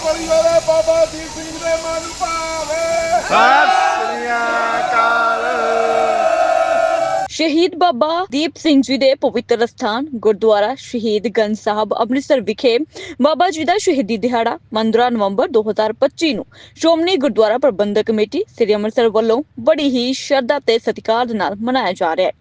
ਬੋਲੀਏ ਰੇ ਬਾਬਾ ਦੀਪ ਸਿੰਘ ਦੇ ਮਨ ਭਾਵੇ। ਸਤਿ ਸ੍ਰੀ ਅਕਾਲ। ਸ਼ਹੀਦ ਬਾਬਾ ਦੀਪ ਸਿੰਘ ਜੀ ਦੇ ਪਵਿੱਤਰ ਸਥਾਨ ਗੁਰਦੁਆਰਾ ਸ਼ਹੀਦ ਗੰਜ ਸਾਹਿਬ ਅੰਮ੍ਰਿਤਸਰ ਵਿਖੇ ਬਾਬਾ ਜੀ ਦਾ ਸ਼ਹੀਦੀ ਦਿਹਾੜਾ 15 ਨਵੰਬਰ 2025 ਨੂੰ ਸ਼੍ਰੋਮਣੀ ਗੁਰਦੁਆਰਾ ਪ੍ਰਬੰਧਕ ਕਮੇਟੀ ਸ੍ਰੀ ਅੰਮ੍ਰਿਤਸਰ ਵੱਲੋਂ ਬੜੀ ਹੀ ਸ਼ਰਧਾ ਤੇ ਸਤਿਕਾਰ ਦੇ ਨਾਲ ਮਨਾਇਆ ਜਾ ਰਿਹਾ ਹੈ।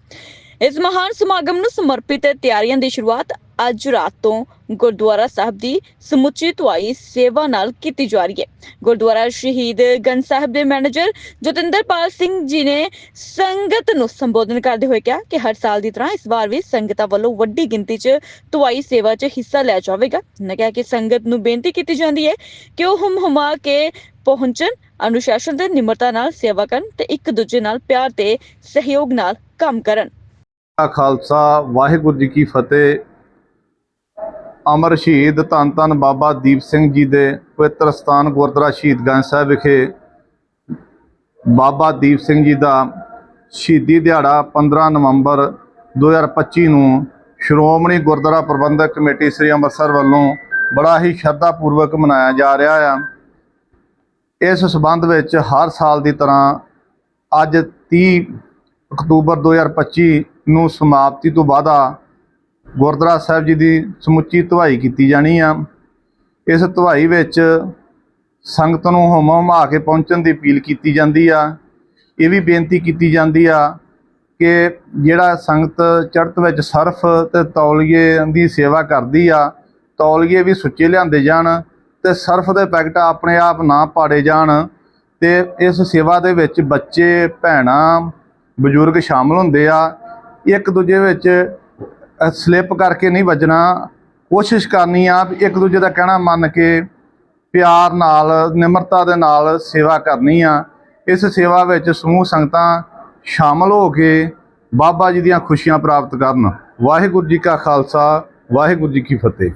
ਇਸ ਮਹਾਨ ਸਮਾਗਮ ਨੂੰ ਸਮਰਪਿਤ ਤਿਆਰੀਆਂ ਦੀ ਸ਼ੁਰੂਆਤ ਅੱਜ ਰਾਤ ਤੋਂ ਗੁਰਦੁਆਰਾ ਸਾਹਿਬ ਦੀ ਸਮੁੱਚੀ ਧੁਆਈ ਸੇਵਾ ਨਾਲ ਕੀਤੀ ਜਾ ਰਹੀ ਹੈ। ਗੁਰਦੁਆਰਾ ਸ਼ਹੀਦ ਗੰਜ ਸਾਹਿਬ ਦੇ ਮੈਨੇਜਰ ਜਤਿੰਦਰਪਾਲ ਸਿੰਘ ਜੀ ਨੇ ਸੰਗਤ ਨੂੰ ਸੰਬੋਧਨ ਕਰਦੇ ਹੋਏ ਕਿਹਾ ਕਿ ਹਰ ਸਾਲ ਦੀ ਤਰ੍ਹਾਂ ਇਸ ਵਾਰ ਵੀ ਸੰਗਤਾਂ ਵੱਲੋਂ ਵੱਡੀ ਗਿਣਤੀ 'ਚ ਧੁਆਈ ਸੇਵਾ 'ਚ ਹਿੱਸਾ ਲਿਆ ਜਾਵੇਗਾ। ਉਹਨਾਂ ਕਿਹਾ ਕਿ ਸੰਗਤ ਨੂੰ ਬੇਨਤੀ ਕੀਤੀ ਜਾਂਦੀ ਹੈ ਕਿ ਉਹ ਹਮ ਹੁਮਾ ਕੇ ਪਹੁੰਚਣ, ਅਨੁਸ਼ਾਸਨ ਤੇ ਨਿਮਰਤਾ ਨਾਲ ਸੇਵਾ ਕਰਨ ਤੇ ਇੱਕ ਦੂਜੇ ਨਾਲ ਪਿਆਰ ਤੇ ਸਹਿਯੋਗ ਨਾਲ ਕੰਮ ਕਰਨ। ਦਾ ਖਾਲਸਾ, ਵਾਹਿਗੁਰੂ ਜੀ ਕੀ ਫਤਿਹ। ਅਮਰ ਸ਼ਹੀਦ ਧੰਨ ਧੰਨ ਬਾਬਾ ਦੀਪ ਸਿੰਘ ਜੀ ਦੇ ਪਵਿੱਤਰ ਸਥਾਨ ਗੁਰਦੁਆਰਾ ਸ਼ਹੀਦਗੰਜ ਸਾਹਿਬ ਵਿਖੇ ਬਾਬਾ ਦੀਪ ਸਿੰਘ ਜੀ ਦਾ ਸ਼ਹੀਦੀ ਦਿਹਾੜਾ 15 ਨਵੰਬਰ 2025 ਨੂੰ ਸ਼੍ਰੋਮਣੀ ਗੁਰਦੁਆਰਾ ਪ੍ਰਬੰਧਕ ਕਮੇਟੀ ਸ੍ਰੀ ਅੰਮ੍ਰਿਤਸਰ ਵੱਲੋਂ ਬੜਾ ਹੀ ਸ਼ਰਧਾ ਪੂਰਵਕ ਮਨਾਇਆ ਜਾ ਰਿਹਾ ਆ। ਇਸ ਸਬੰਧ ਵਿੱਚ ਹਰ ਸਾਲ ਦੀ ਤਰ੍ਹਾਂ ਅੱਜ 30 ਅਕਤੂਬਰ 2025 ਨੂੰ ਸਮਾਪਤੀ ਤੋਂ ਬਾਅਦਾ ਗੁਰਦੁਆਰਾ ਸਾਹਿਬ ਜੀ ਦੀ ਸਮੁੱਚੀ ਧੁਆਈ ਕੀਤੀ ਜਾਣੀ ਆ। ਇਸ ਧੁਆਈ ਵਿੱਚ ਸੰਗਤ ਨੂੰ ਹੁਮ ਹੁਮਾ ਕੇ ਪਹੁੰਚਣ ਦੀ ਅਪੀਲ ਕੀਤੀ ਜਾਂਦੀ ਆ। ਇਹ ਵੀ ਬੇਨਤੀ ਕੀਤੀ ਜਾਂਦੀ ਆ ਕਿ ਜਿਹੜਾ ਸੰਗਤ ਚੜ੍ਹਤ ਵਿੱਚ ਸਰਫ ਤੇ ਤੌਲੀਏ ਦੀ ਸੇਵਾ ਕਰਦੀ ਆ, ਤੌਲੀਏ ਵੀ ਸੁੱਚੇ ਲਿਆਂਦੇ ਜਾਣ ਤੇ ਸਰਫ ਦੇ ਪੈਕਟ ਆਪਣੇ ਆਪ ਨਾ ਪਾੜੇ ਜਾਣ ਤੇ ਇਸ ਸੇਵਾ ਦੇ ਵਿੱਚ ਬੱਚੇ, ਭੈਣਾਂ, ਬਜ਼ੁਰਗ ਸ਼ਾਮਲ ਹੁੰਦੇ ਆ। ਇੱਕ ਦੂਜੇ ਵਿੱਚ ਸਲਿੱਪ ਕਰਕੇ ਨਹੀਂ ਵੱਜਣਾ। ਕੋਸ਼ਿਸ਼ ਕਰਨੀ ਆ ਇੱਕ ਦੂਜੇ ਦਾ ਕਹਿਣਾ ਮੰਨ ਕੇ ਪਿਆਰ ਨਾਲ, ਨਿਮਰਤਾ ਦੇ ਨਾਲ ਸੇਵਾ ਕਰਨੀ ਆ। ਇਸ ਸੇਵਾ ਵਿੱਚ ਸਮੂਹ ਸੰਗਤਾਂ ਸ਼ਾਮਲ ਹੋ ਕੇ ਬਾਬਾ ਜੀ ਦੀਆਂ ਖੁਸ਼ੀਆਂ ਪ੍ਰਾਪਤ ਕਰਨ। ਵਾਹਿਗੁਰੂ ਜੀ ਕਾ ਖਾਲਸਾ, ਵਾਹਿਗੁਰੂ ਜੀ ਕੀ ਫਤਿਹ।